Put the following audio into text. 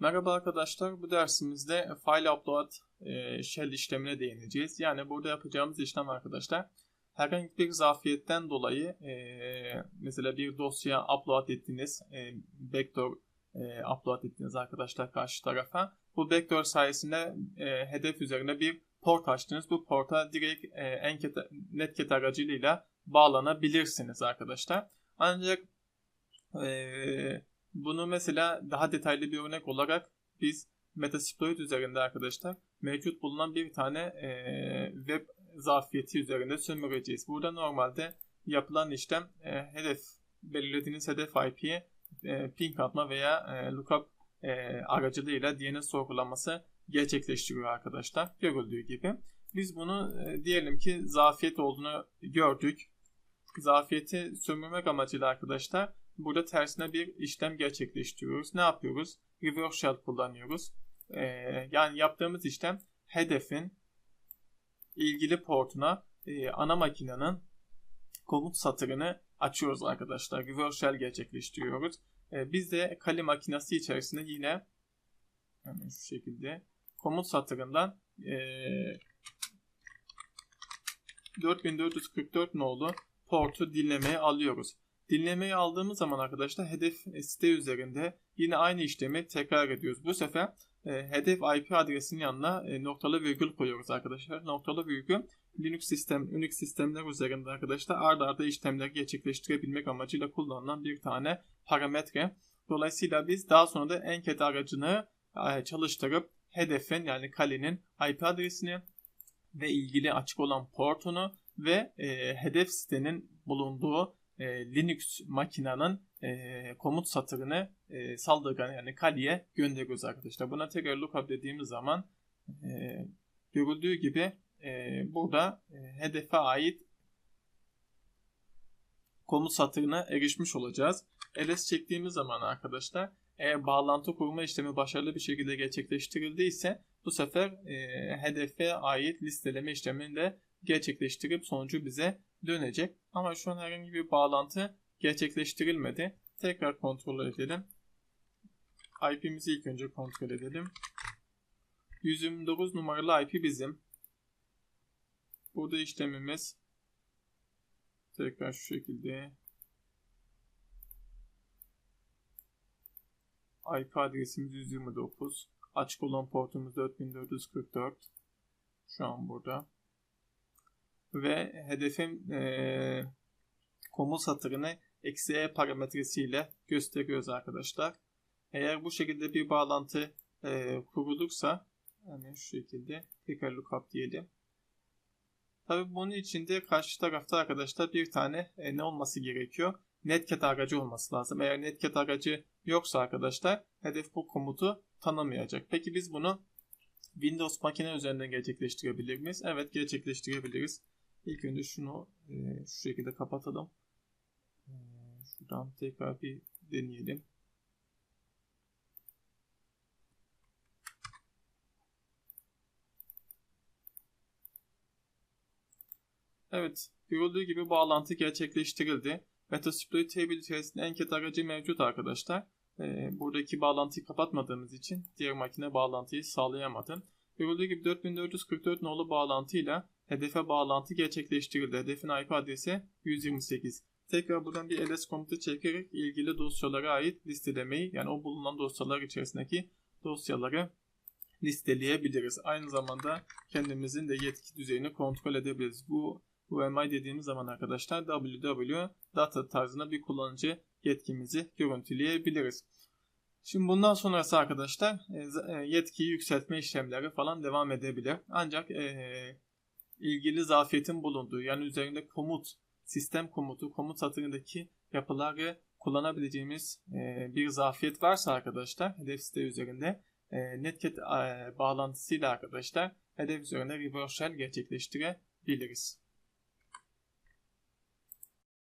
Merhaba arkadaşlar, bu dersimizde file upload e, shell işlemine değineceğiz. Yani burada yapacağımız işlem arkadaşlar, herhangi bir zafiyetten dolayı e, mesela bir dosya upload ettiniz, e, backdoor e, upload ettiniz arkadaşlar karşı tarafa. Bu backdoor sayesinde e, hedef üzerine bir port açtınız. Bu porta direkt e, Netcat aracılığıyla bağlanabilirsiniz arkadaşlar. Ancak e, bunu mesela daha detaylı bir örnek olarak biz Metasploit üzerinde arkadaşlar mevcut bulunan bir tane e, web zafiyeti üzerinde sömüreceğiz. Burada normalde yapılan işlem e, hedef belirlediğiniz hedef IP'ye e, ping atma veya e, lookup e, aracılığıyla DNS sorgulaması gerçekleştiriyor arkadaşlar. Görüldüğü gibi. Biz bunu e, diyelim ki zafiyet olduğunu gördük. Zafiyeti sömürmek amacıyla arkadaşlar burada tersine bir işlem gerçekleştiriyoruz. Ne yapıyoruz? Reverse shell kullanıyoruz. Ee, yani yaptığımız işlem hedefin ilgili portuna e, ana makinenin komut satırını açıyoruz arkadaşlar. Reverse shell gerçekleştiriyoruz. E, biz de Kali makinesi içerisinde yine hemen şu şekilde komut satırından e, 4444 nolu portu dinlemeye alıyoruz. Dinlemeyi aldığımız zaman arkadaşlar hedef site üzerinde yine aynı işlemi tekrar ediyoruz. Bu sefer e, hedef IP adresinin yanına e, noktalı virgül koyuyoruz arkadaşlar. Noktalı virgül Linux sistem, Unix sistemler üzerinde arkadaşlar arda arda işlemler gerçekleştirebilmek amacıyla kullanılan bir tane parametre. Dolayısıyla biz daha sonra da enket aracını e, çalıştırıp hedefin yani kalenin IP adresini ve ilgili açık olan portunu ve e, hedef sitenin bulunduğu e, Linux makinenin e, komut satırını e, saldırgan yani Kali'ye gönderiyoruz arkadaşlar. Buna tekrar lookup dediğimiz zaman e, görüldüğü gibi e, burada e, hedefe ait komut satırına erişmiş olacağız. ls çektiğimiz zaman arkadaşlar eğer bağlantı kurma işlemi başarılı bir şekilde gerçekleştirildiyse bu sefer e, hedefe ait listeleme işlemini de gerçekleştirip sonucu bize dönecek. Ama şu an herhangi bir bağlantı gerçekleştirilmedi. Tekrar kontrol edelim. IP'mizi ilk önce kontrol edelim. 129 numaralı IP bizim. Burada işlemimiz tekrar şu şekilde IP adresimiz 129. Açık olan portumuz 4444. Şu an burada ve hedefin e, komut satırını eksi e parametresiyle gösteriyoruz arkadaşlar. Eğer bu şekilde bir bağlantı e, kurulursa yani şu şekilde tekrar lookup diyelim. Tabi bunun için de karşı tarafta arkadaşlar bir tane e, ne olması gerekiyor? Netcat aracı olması lazım. Eğer netcat aracı yoksa arkadaşlar hedef bu komutu tanımayacak. Peki biz bunu Windows makine üzerinden gerçekleştirebilir miyiz? Evet gerçekleştirebiliriz. İlk önce şunu e, şu şekilde kapatalım. E, şuradan tekrar bir deneyelim. Evet, görüldüğü gibi bağlantı gerçekleştirildi. Metasploit table içerisinde enket aracı mevcut arkadaşlar. Ee, buradaki bağlantıyı kapatmadığımız için diğer makine bağlantıyı sağlayamadı. Görüldüğü gibi 4444 nolu bağlantıyla hedefe bağlantı gerçekleştirildi. Hedefin IP adresi 128. Tekrar buradan bir ls komutu çekerek ilgili dosyalara ait listelemeyi yani o bulunan dosyalar içerisindeki dosyaları listeleyebiliriz. Aynı zamanda kendimizin de yetki düzeyini kontrol edebiliriz. Bu UMI dediğimiz zaman arkadaşlar www data tarzında bir kullanıcı yetkimizi görüntüleyebiliriz. Şimdi bundan sonrası arkadaşlar e, e, yetkiyi yükseltme işlemleri falan devam edebilir. Ancak e, ilgili zafiyetin bulunduğu yani üzerinde komut, sistem komutu, komut satırındaki yapıları kullanabileceğimiz bir zafiyet varsa arkadaşlar hedef site üzerinde e, netcat e, bağlantısıyla arkadaşlar hedef üzerinde reverse shell gerçekleştirebiliriz.